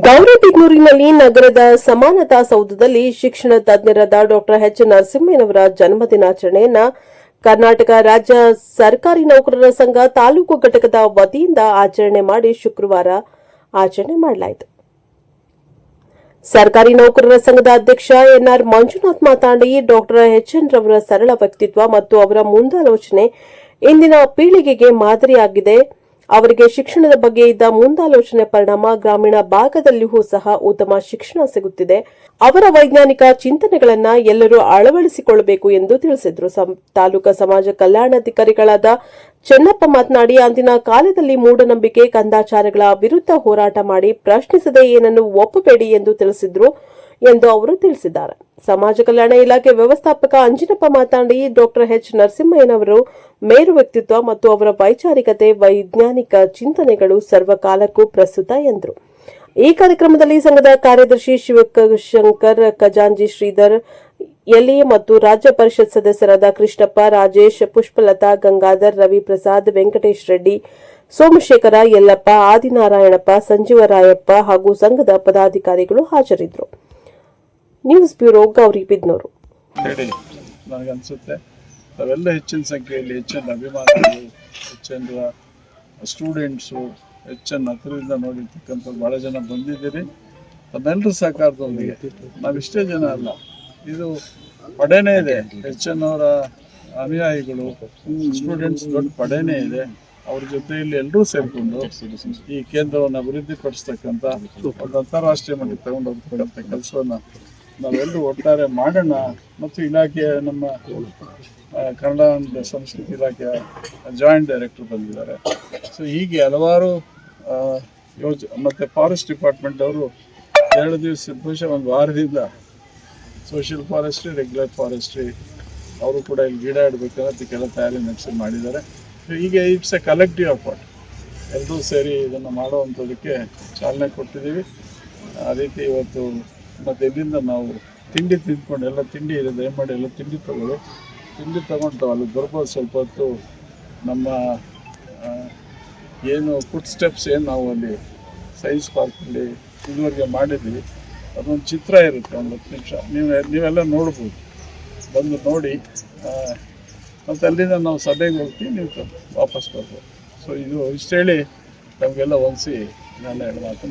ಗೌರಿಬಿದನೂರಿನಲ್ಲಿ ನಗರದ ಸಮಾನತಾ ಸೌಧದಲ್ಲಿ ಶಿಕ್ಷಣ ತಜ್ಞರಾದ ಡಾಕ್ಟರ್ ಎಚ್ ನರಸಿಂಹಯ್ಯನವರ ಜನ್ಮ ದಿನಾಚರಣೆಯನ್ನ ಕರ್ನಾಟಕ ರಾಜ್ಯ ಸರ್ಕಾರಿ ನೌಕರರ ಸಂಘ ತಾಲೂಕು ಘಟಕದ ವತಿಯಿಂದ ಆಚರಣೆ ಮಾಡಿ ಶುಕ್ರವಾರ ಆಚರಣೆ ಮಾಡಲಾಯಿತು. ಸರ್ಕಾರಿ ನೌಕರರ ಸಂಘದ ಅಧ್ಯಕ್ಷ ಎನ್ಆರ್ ಮಂಜುನಾಥ್ ಮಾತಾಡಿ ಡಾಕ್ಟರ್ ಎಚ್ ಎನ್ ರವರ ಸರಳ ವ್ಯಕ್ತಿತ್ವ ಮತ್ತು ಅವರ ಮುಂದಾಲೋಚನೆ ಇಂದಿನ ಪೀಳಿಗೆಗೆ ಮಾದರಿಯಾಗಿದೆ. ಅವರಿಗೆ ಶಿಕ್ಷಣದ ಬಗ್ಗೆ ಇದ್ದ ಮುಂದಾಲೋಚನೆ ಪರಿಣಾಮ ಗ್ರಾಮೀಣ ಭಾಗದಲ್ಲಿಯೂ ಸಹ ಉತ್ತಮ ಶಿಕ್ಷಣ ಸಿಗುತ್ತಿದೆ. ಅವರ ವೈಜ್ಞಾನಿಕ ಚಿಂತನೆಗಳನ್ನ ಎಲ್ಲರೂ ಅಳವಡಿಸಿಕೊಳ್ಳಬೇಕು ಎಂದು ತಿಳಿಸಿದರು. ತಾಲೂಕ ಸಮಾಜ ಕಲ್ಯಾಣಾಧಿಕಾರಿಗಳಾದ ಚೆನ್ನಪ್ಪ ಮಾತನಾಡಿ, ಅಂದಿನ ಕಾಲದಲ್ಲಿ ಮೂಢನಂಬಿಕೆ, ಕಂದಾಚಾರಗಳ ವಿರುದ್ಧ ಹೋರಾಟ ಮಾಡಿ ಪ್ರಶ್ನಿಸದೆ ಏನನ್ನು ಒಪ್ಪಬೇಡಿ ಎಂದು ತಿಳಿಸಿದ್ರು. ಎಂದು ಅವರು ತಿಳಿಸಿದ್ದಾರೆ. ಸಮಾಜ ಕಲ್ಯಾಣ ಇಲಾಖೆ ವ್ಯವಸ್ಥಾಪಕ ಅಂಜಿನಪ್ಪ ಮಾತಾಡಿ ಡಾಕ್ಟರ್ ಎಚ್. ನರಸಿಂಹಯ್ಯನವರು ಮೇರು ವ್ಯಕ್ತಿತ್ವ ಮತ್ತು ಅವರ ವೈಚಾರಿಕತೆ, ವೈಜ್ಞಾನಿಕ ಚಿಂತನೆಗಳು ಸರ್ವಕಾಲಕ್ಕೂ ಪ್ರಸ್ತುತ ಎಂದರು. ಈ ಕಾರ್ಯಕ್ರಮದಲ್ಲಿ ಸಂಘದ ಕಾರ್ಯದರ್ಶಿ ಶಿವಶಂಕರ್ ಖಜಾಂಜಿ ಶ್ರೀಧರ್ ಎಲಿ ಮತ್ತು ರಾಜ್ಯ ಪರಿಷತ್ ಸದಸ್ಯರಾದ ಕೃಷ್ಣಪ್ಪ, ರಾಜೇಶ್, ಪುಷ್ಪಲತಾ, ಗಂಗಾಧರ್ ರವಿ ಪ್ರಸಾದ್ ವೆಂಕಟೇಶ್ ರೆಡ್ಡಿ, ಸೋಮಶೇಖರ, ಯಲ್ಲಪ್ಪ, ಆದಿನಾರಾಯಣಪ್ಪ ಸಂಜೀವರಾಯಪ್ಪ ಹಾಗೂ ಸಂಘದ ಪದಾಧಿಕಾರಿಗಳು ಹಾಜರಿದ್ದರು. ನ್ಯೂಸ್ ಬ್ಯೂರೋ ಗೌರಿಬಿದ್ನೂರು ಹೇಳಿ ನನಗನ್ಸುತ್ತೆ ತಾವೆಲ್ಲ ಹೆಚ್ಚಿನ ಸಂಖ್ಯೆಯಲ್ಲಿ ಹೆಚ್ಚಿನ ಅಭಿಮಾನಿಗಳು, ಹೆಚ್ಚಿನ ಸ್ಟೂಡೆಂಟ್ಸು ಹೆಚ್ಚಿನ ಹತ್ತಿರದಿಂದ ನೋಡಿರ್ತಕ್ಕಂಥ ಭಾಳ ಜನ ಬಂದಿದ್ದೀರಿ. ಅದೆಲ್ಲರೂ ಸಹಕಾರದೊಂದಿಗೆ. ನಾವಿಷ್ಟೇ ಜನ ಅಲ್ಲ. ಇದು ಪಡೆನೇ ಇದೆ. ಹೆಚ್ಚಿನವರ ಅನುಯಾಯಿಗಳು ಸ್ಟೂಡೆಂಟ್ಸ್ ದೊಡ್ಡ ಪಡೆನೇ ಇದೆ. ಅವ್ರ ಜೊತೆಯಲ್ಲಿ ಎಲ್ಲರೂ ಸೇರಿಕೊಂಡು ಈ ಕೇಂದ್ರವನ್ನು ಅಭಿವೃದ್ಧಿಪಡಿಸ್ತಕ್ಕಂಥ ಒಂದು ಅಂತಾರಾಷ್ಟ್ರೀಯ ಮಟ್ಟಕ್ಕೆ ತಗೊಂಡು ಹೋಗ್ತಕ್ಕಂಥ ಕೆಲಸವನ್ನು ನಾವೆಲ್ಲರೂ ಒಟ್ಟಾರೆ ಮಾಡೋಣ ಮತ್ತು ಇಲಾಖೆಯ ನಮ್ಮ ಕನ್ನಡ ಒಂದು ಸಂಸ್ಕೃತಿ ಇಲಾಖೆಯ ಜಾಯಿಂಟ್ ಡೈರೆಕ್ಟರ್ ಬಂದಿದ್ದಾರೆ. ಸೊ ಹೀಗೆ ಹಲವಾರು ಯೋಜ, ಮತ್ತು ಫಾರೆಸ್ಟ್ ಡಿಪಾರ್ಟ್ಮೆಂಟ್ ಅವರು ಎರಡು ದಿವಸ, ಬಹುಶಃ ಒಂದು ವಾರದಿಂದ ಸೋಷಿಯಲ್ ಫಾರೆಸ್ಟ್ರಿ ರೆಗ್ಯುಲರ್ ಫಾರೆಸ್ಟ್ರಿ ಅವರು ಕೂಡ ಇಲ್ಲಿ ಗಿಡ ಇಡಬೇಕಂದ್ರೆ ಅದಕ್ಕೆಲ್ಲ ತಯಾರಿ ನಡೆಸಿ ಮಾಡಿದ್ದಾರೆ. ಸೊ ಹೀಗೆ ಇಟ್ಸ್ ಎ ಕಲೆಕ್ಟಿವ್ ಅಫರ್ಟ್ ಎಲ್ಲರೂ ಸೇರಿ ಇದನ್ನು ಮಾಡುವಂಥದ್ದಕ್ಕೆ ಚಾಲನೆ ಕೊಟ್ಟಿದ್ದೀವಿ. ಆ ರೀತಿ ಇವತ್ತು ಮತ್ತು ಇಲ್ಲಿಂದ ನಾವು ತಿಂಡಿ ತಿಂದ್ಕೊಂಡು ಎಲ್ಲ ತಿಂಡಿ ಇದೆ, ದಯಮಾಡಿ ಎಲ್ಲ ತಿಂಡಿ ತಗೊಳ್ಳಿ. ತಿಂಡಿ ತಗೊಂಡು ಅಲ್ಲಿ ಬರ್ಬೋದು ಸ್ವಲ್ಪ ಹೊತ್ತು. ನಮ್ಮ ಏನು ಫುಡ್ ಸ್ಟೆಪ್ಸ್ ಏನು ನಾವು ಅಲ್ಲಿ ಸೈನ್ಸ್ ಪಾರ್ಕಲ್ಲಿ ಇದುವರೆಗೆ ಮಾಡಿದ್ವಿ. ಅದೊಂದು ಚಿತ್ರ ಇರುತ್ತೆ, ಒಂದು ಹತ್ತು ನಿಮಿಷ. ನೀವು, ನೀವೆಲ್ಲ ನೋಡ್ಬೋದು. ಬಂದು ನೋಡಿ ಮತ್ತು ಅಲ್ಲಿಂದ ನಾವು ಸಭೆಗೆ ಹೋಗ್ತೀವಿ, ನೀವು ವಾಪಸ್ ಬರ್ಬೋದು. ಸೊ ಇದು ಇಷ್ಟು ಹೇಳಿ ನಮಗೆಲ್ಲ ಹೊಲಿಸಿ ನಾನು ಎರಡು ಮಾತು